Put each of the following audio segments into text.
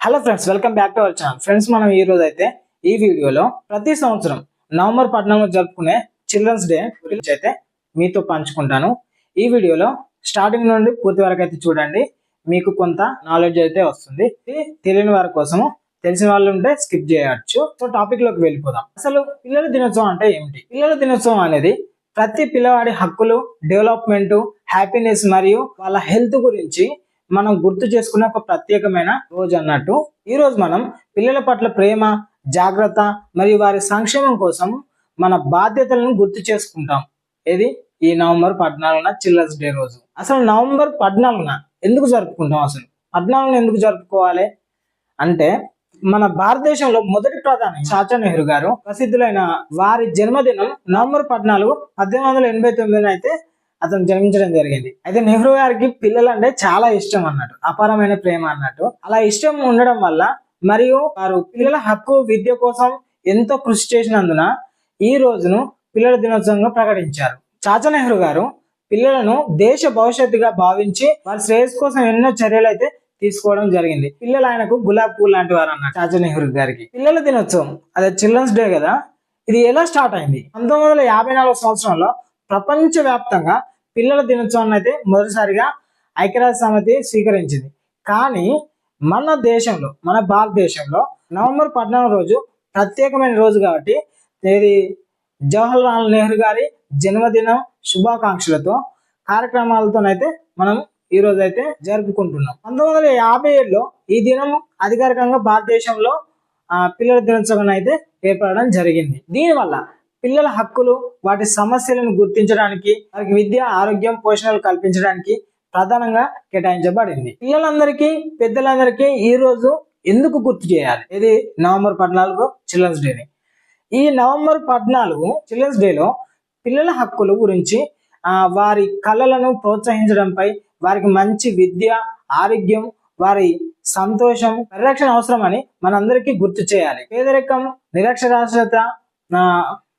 Hello friends welcome back to our channel friends మనం ఈ రోజు అయితే ఈ వీడియోలో ప్రతి సంవత్సరం నవంబర్ పద్నాలుగు జరుపుకునే చిల్డ్రన్స్ డే గురించి అయితే మీతో పంచుకుంటాను. ఈ వీడియోలో స్టార్టింగ్ నుండి పూర్తి వరకు అయితే చూడండి. మీకు కొంత నాలెడ్జ్ అయితే వస్తుంది. ఇది తెలియని వారి కోసము తెలిసిన వాళ్ళు ఉంటే స్కిప్ చేయవచ్చు. సో టాపిక్లోకి వెళ్ళిపోదాం. అసలు పిల్లల దినోత్సవం అంటే ఏమిటి? పిల్లల దినోత్సవం అనేది ప్రతి పిల్లవాడి హక్కులు డెవలప్మెంట్ హ్యాపీనెస్ మరియు వాళ్ళ హెల్త్ గురించి మనం గుర్తు చేసుకునే ఒక ప్రత్యేకమైన రోజు అన్నట్టు. ఈ రోజు మనం పిల్లల పట్ల ప్రేమ జాగ్రత్త మరియు వారి సంక్షేమం కోసం మన బాధ్యతలను గుర్తు చేసుకుంటాం. ఇది ఈ నవంబర్ పద్నాలుగున చిల్డ్రన్స్ డే రోజు. అసలు నవంబర్ పద్నాలుగున ఎందుకు జరుపుకుంటాం అసలు? పద్నాలుగున ఎందుకు జరుపుకోవాలి? అంటే మన భారతదేశంలో మొదటి ప్రధాని చాచా నెహ్రూ గారు ప్రసిద్ధులైన వారి జన్మదినం నవంబర్ పద్నాలుగు పద్దెనిమిది వందల ఎనభై తొమ్మిదిన అయితే అతను జన్మించడం జరిగింది. అయితే నెహ్రూ గారికి పిల్లలు అంటే చాలా ఇష్టం అన్నట్టు అపారమైన ప్రేమ అన్నట్టు. అలా ఇష్టం ఉండడం వల్ల మరియు వారు పిల్లల హక్కు విద్య కోసం ఎంతో కృషి చేసినందున ఈ రోజును పిల్లల దినోత్సవంగా ప్రకటించారు. చాచా నెహ్రూ గారు పిల్లలను దేశ భవిష్యత్తుగా భావించి వారి శ్రేయస్ కోసం ఎన్నో చర్యలు అయితే తీసుకోవడం జరిగింది. పిల్లలు ఆయనకు గులాబ్ పూల్ లాంటి వారు అన్నారు చాచా నెహ్రూ గారికి. పిల్లల దినోత్సవం అదే చిల్డ్రన్స్ డే కదా ఇది ఎలా స్టార్ట్ అయింది? పంతొమ్మిది వందల యాభై నాలుగు సంవత్సరంలో ప్రపంచవ్యాప్తంగా పిల్లల దినోత్సవాన్ని అయితే మొదటిసారిగా ఐక్యరాజ్య సమితి స్వీకరించింది. కానీ మన దేశంలో మన భారతదేశంలో నవంబర్ పద్నాలుగు రోజు ప్రత్యేకమైన రోజు కాబట్టి ఇది జవహర్లాల్ నెహ్రూ గారి జన్మదినం శుభాకాంక్షలతో కార్యక్రమాలతోనైతే మనం ఈ రోజు అయితే జరుపుకుంటున్నాం. పంతొమ్మిది వందల యాభై ఏడులో ఈ దినం అధికారికంగా భారతదేశంలో పిల్లల దినోత్సవం అయితే ఏర్పడడం జరిగింది. దీనివల్ల పిల్లల హక్కులు వాటి సమస్యలను గుర్తించడానికి వారికి విద్య ఆరోగ్యం పోషణలు కల్పించడానికి ప్రధానంగా కేటాయించబడింది. పిల్లలందరికీ పెద్దలందరికీ ఈ రోజు ఎందుకు గుర్తు చేయాలి? ఇది నవంబర్ పద్నాలుగు చిల్డ్రన్స్ డేని ఈ నవంబర్ పద్నాలుగు చిల్డ్రన్స్ డేలో పిల్లల హక్కుల గురించి ఆ, వారి కళలను ప్రోత్సహించడంపై వారికి మంచి విద్య ఆరోగ్యం వారి సంతోషం పరిరక్షణ అవసరమని మనందరికీ గుర్తు చేయాలి. పేదరికం నిరక్షరాస్యత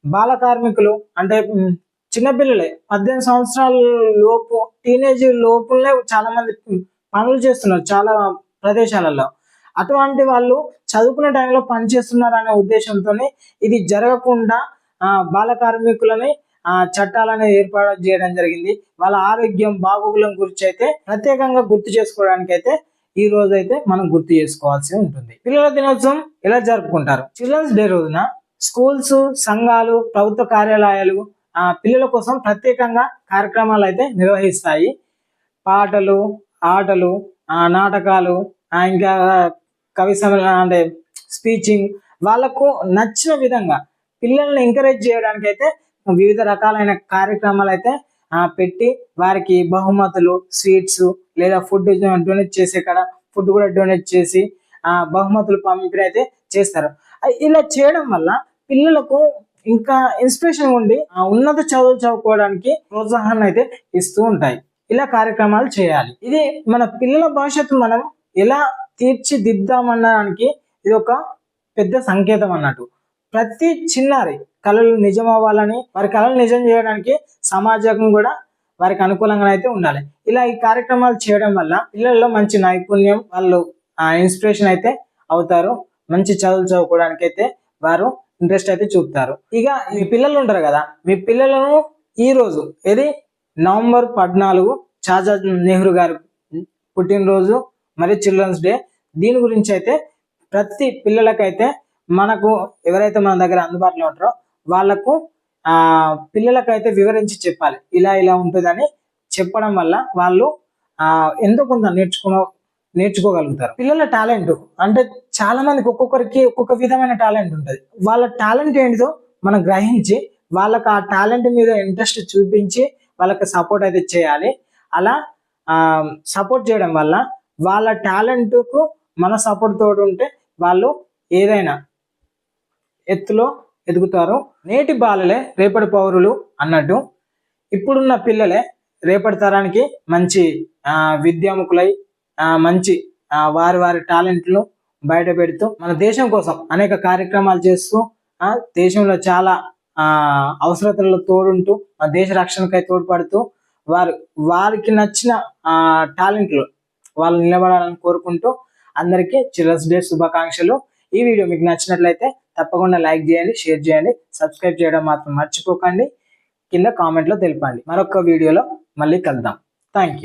బాల కార్మికులు అంటే చిన్నపిల్లలే పద్దెనిమిది సంవత్సరాల లోపు టీనేజ్ లోపులనే చాలా మంది పనులు చేస్తున్నారు చాలా ప్రదేశాలలో. అటువంటి వాళ్ళు చదువుకునే టైంలో పని చేస్తున్నారు అనే ఉద్దేశంతో ఇది జరగకుండా బాల కార్మికులని చట్టాలను ఏర్పాటు చేయడం జరిగింది. వాళ్ళ ఆరోగ్యం బాగోగులం గురించి అయితే ప్రత్యేకంగా గుర్తు చేసుకోవడానికి అయితే ఈ రోజు అయితే మనం గుర్తు చేసుకోవాల్సి ఉంటుంది. పిల్లల దినోత్సవం ఎలా జరుపుకుంటారు? చిల్డ్రన్స్ డే రోజున స్కూల్స్ సంఘాలు ప్రభుత్వ కార్యాలయాలు పిల్లల కోసం ప్రత్యేకంగా కార్యక్రమాలు అయితే నిర్వహిస్తాయి. పాటలు ఆటలు నాటకాలు ఇంకా కవి అంటే స్పీచింగ్ వాళ్ళకు నచ్చిన విధంగా పిల్లల్ని ఎంకరేజ్ చేయడానికి అయితే వివిధ రకాలైన కార్యక్రమాలు అయితే పెట్టి వారికి బహుమతులు స్వీట్స్ లేదా ఫుడ్ డొనేట్ చేసే కాడ ఫుడ్ కూడా డొనేట్ చేసి ఆ బహుమతులు పంపిణీ అయితే చేస్తారు. ఇలా చేయడం వల్ల పిల్లలకు ఇంకా ఇన్స్పిరేషన్ ఉండి ఆ ఉన్నత చదువులు చదువుకోవడానికి ప్రోత్సాహాన్ని అయితే ఇస్తూ ఉంటాయి. ఇలా కార్యక్రమాలు చేయాలి. ఇది మన పిల్లల భవిష్యత్తు మనం ఎలా తీర్చిదిద్దామనడానికి ఇది ఒక పెద్ద సంకేతం అన్నట్టు. ప్రతి చిన్నారి కళలు నిజం అవ్వాలని వారి కళలు నిజం చేయడానికి సమాజం కూడా వారికి అనుకూలంగా అయితే ఉండాలి. ఇలా ఈ కార్యక్రమాలు చేయడం వల్ల పిల్లల్లో మంచి నైపుణ్యం వాళ్ళు ఇన్స్పిరేషన్ అయితే అవుతారు. మంచి చదువులు చదువుకోవడానికి అయితే వారు ఇంట్రెస్ట్ అయితే చూపుతారు. ఇక మీ పిల్లలు ఉంటారు కదా మీ పిల్లలను ఈ రోజు ఇది నవంబర్ పద్నాలుగు చాచా నెహ్రూ గారు పుట్టినరోజు మరి చిల్డ్రన్స్ డే. దీని గురించి అయితే ప్రతి పిల్లలకైతే మనకు ఎవరైతే మన దగ్గర అందుబాటులో ఉంటారో వాళ్ళకు ఆ పిల్లలకైతే వివరించి చెప్పాలి. ఇలా ఇలా ఉంటుందని చెప్పడం వల్ల వాళ్ళు ఆ ఎంతో కొంత నేర్చుకున్న నేర్చుకోగలుగుతారు. పిల్లల టాలెంట్ అంటే చాలా మందికి ఒక్కొక్కరికి ఒక్కొక్క విధమైన టాలెంట్ ఉంటుంది. వాళ్ళ టాలెంట్ ఏంటిదో మనం గ్రహించి వాళ్ళకి ఆ టాలెంట్ మీద ఇంట్రెస్ట్ చూపించి వాళ్ళకి సపోర్ట్ అయితే చేయాలి. అలా సపోర్ట్ చేయడం వల్ల వాళ్ళ టాలెంట్కు మన సపోర్ట్ తోడు ఉంటే వాళ్ళు ఏదైనా ఎత్తులో ఎదుగుతారు. నేటి బాలలే రేపటి పౌరులు అన్నట్టు ఇప్పుడున్న పిల్లలే రేపటి తరానికి మంచి విద్యాముఖులై విద్యాముకులై మంచి వారి వారి టాలెంట్లు బయట పెడుతూ మన దేశం కోసం అనేక కార్యక్రమాలు చేస్తూ ఆ, దేశంలో చాలా అవసరతలలో అవసరతల్లో తోడుంటూ మన దేశ రక్షణకై తోడ్పడుతూ వారు వారికి నచ్చిన ఆ టాలెంట్లు వాళ్ళు నిలబడాలని కోరుకుంటూ అందరికీ చిల్డ్రన్స్ డే శుభాకాంక్షలు. ఈ వీడియో మీకు నచ్చినట్లయితే తప్పకుండా లైక్ చేయండి షేర్ చేయండి సబ్స్క్రైబ్ చేయడం మాత్రం మర్చిపోకండి. కింద కామెంట్లో తెలపండి. మరొక వీడియోలో మళ్ళీ కలుద్దాం. Thank you